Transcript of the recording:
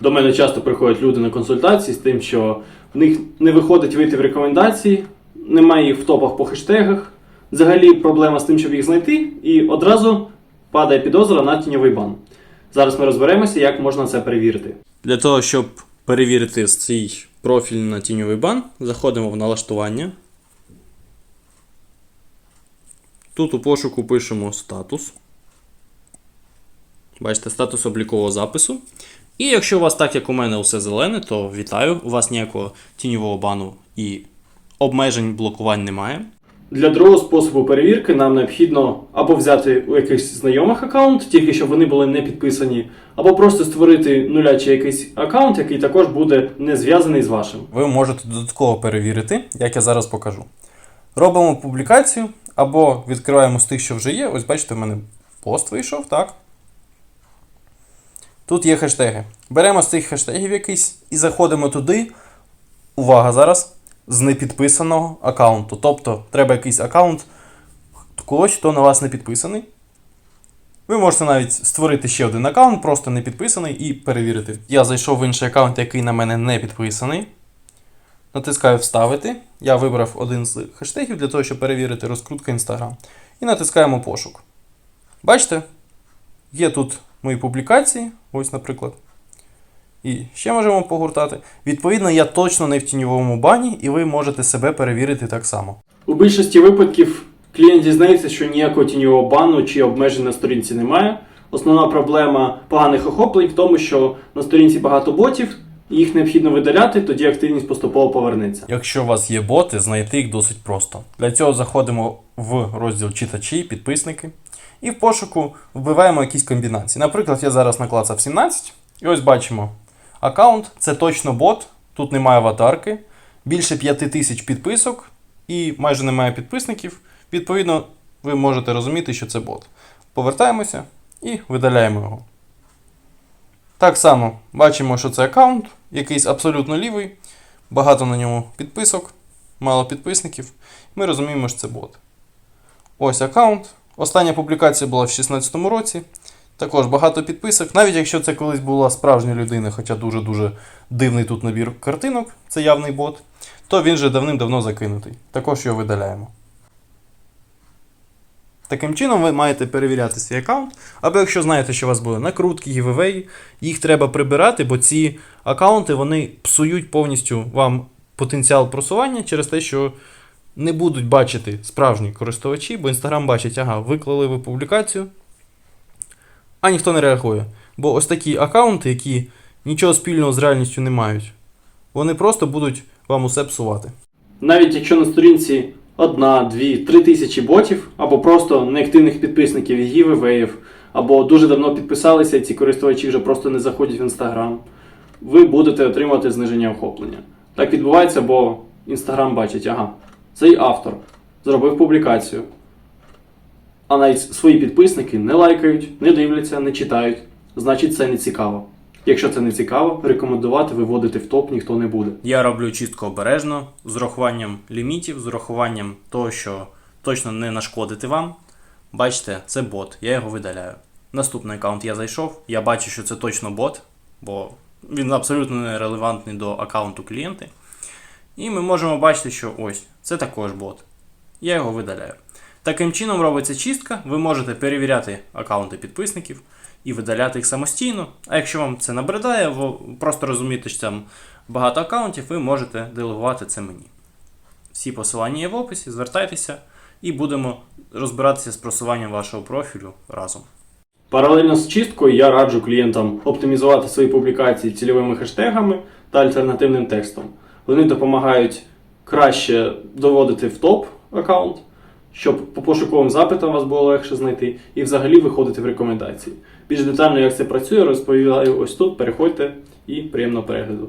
До мене часто приходять люди на консультації з тим, що в них не виходить вийти в рекомендації, немає їх в топах по хештегах. Взагалі проблема з тим, щоб їх знайти, і одразу падає підозра на тіньовий бан. Зараз ми розберемося, як можна це перевірити. Для того, щоб перевірити свій профіль на тіньовий бан, заходимо в налаштування. Тут у пошуку пишемо статус. Бачите, статус облікового запису. І якщо у вас так, як у мене, усе зелене, то вітаю, у вас ніякого тіньового бану і обмежень блокувань немає. Для другого способу перевірки нам необхідно або взяти у якихось знайомих аккаунт, тільки щоб вони були не підписані, або просто створити нулячий якийсь аккаунт, який також буде не зв'язаний з вашим. Ви можете додатково перевірити, як я зараз покажу. Робимо публікацію або відкриваємо з тих, що вже є. Ось бачите, в мене пост вийшов, так? Тут є хештеги. Беремо з цих хештегів якийсь і заходимо туди. Увага зараз! З непідписаного аккаунту. Тобто, треба якийсь аккаунт когось, хто на вас не підписаний. Ви можете навіть створити ще один аккаунт, просто не підписаний, і перевірити. Я зайшов в інший аккаунт, який на мене не підписаний. Натискаю Вставити. Я вибрав один з хештегів для того, щоб перевірити розкрутка Instagram. І натискаємо пошук. Бачите? Є тут мої публікації, ось, наприклад. І ще можемо погортати. Відповідно, я точно не в тіньовому бані, і ви можете себе перевірити так само. У більшості випадків клієнт дізнається, що ніякого тіньового бану чи обмежень на сторінці немає. Основна проблема поганих охоплень в тому, що на сторінці багато ботів, їх необхідно видаляти, тоді активність поступово повернеться. Якщо у вас є боти, знайти їх досить просто. Для цього заходимо в розділ читачі, підписники. І в пошуку вбиваємо якісь комбінації. Наприклад, я зараз наклацав 17, і ось бачимо. Аккаунт це точно бот, тут немає аватарки, більше 5 тисяч підписок і майже немає підписників. Відповідно, ви можете розуміти, що це бот. Повертаємося і видаляємо його. Так само бачимо, що це аккаунт, якийсь абсолютно лівий, багато на ньому підписок, мало підписників. Ми розуміємо, що це бот. Ось аккаунт. Остання публікація була в 2016 році. Також багато підписок. Навіть якщо це колись була справжня людина, хоча дуже-дуже дивний тут набір картинок, це явний бот, то він вже давним-давно закинутий. Також його видаляємо. Таким чином ви маєте перевіряти свій аккаунт. Або якщо знаєте, що у вас були накрутки, гівевеї, їх треба прибирати, бо ці аккаунти вони псують повністю вам потенціал просування через те, що не будуть бачити справжні користувачі, бо Instagram бачить, ага, виклали ви публікацію, а ніхто не реагує. Бо ось такі аккаунти, які нічого спільного з реальністю не мають, вони просто будуть вам усе псувати. Навіть якщо на сторінці одна, дві, три тисячі ботів, або просто неактивних підписників і гівевеїв, або дуже давно підписалися, і ці користувачі вже просто не заходять в інстаграм, ви будете отримувати зниження охоплення. Так відбувається, бо інстаграм бачить, ага, цей автор зробив публікацію. А навіть свої підписники не лайкають, не дивляться, не читають. Значить, це не цікаво. Якщо це не цікаво, рекомендувати виводити в топ ніхто не буде. Я роблю чистку обережно, з урахуванням лімітів, з урахуванням того, що точно не нашкодити вам. Бачите, це бот, я його видаляю. Наступний аккаунт я зайшов, я бачу, що це точно бот, бо він абсолютно не релевантний до аккаунту клієнти. І ми можемо бачити, що ось, це також бот. Я його видаляю. Таким чином робиться чистка, ви можете перевіряти аккаунти підписників і видаляти їх самостійно. А якщо вам це набридає, ви просто розумієте, що там багато аккаунтів, ви можете делегувати це мені. Всі посилання є в описі, звертайтеся і будемо розбиратися з просуванням вашого профілю разом. Паралельно з чисткою я раджу клієнтам оптимізувати свої публікації цільовими хештегами та альтернативним текстом. Вони допомагають краще доводити в топ аккаунт, щоб по пошуковим запитам вас було легше знайти і взагалі виходити в рекомендації. Більш детально, як це працює, розповідаю ось тут. Переходьте і приємного перегляду.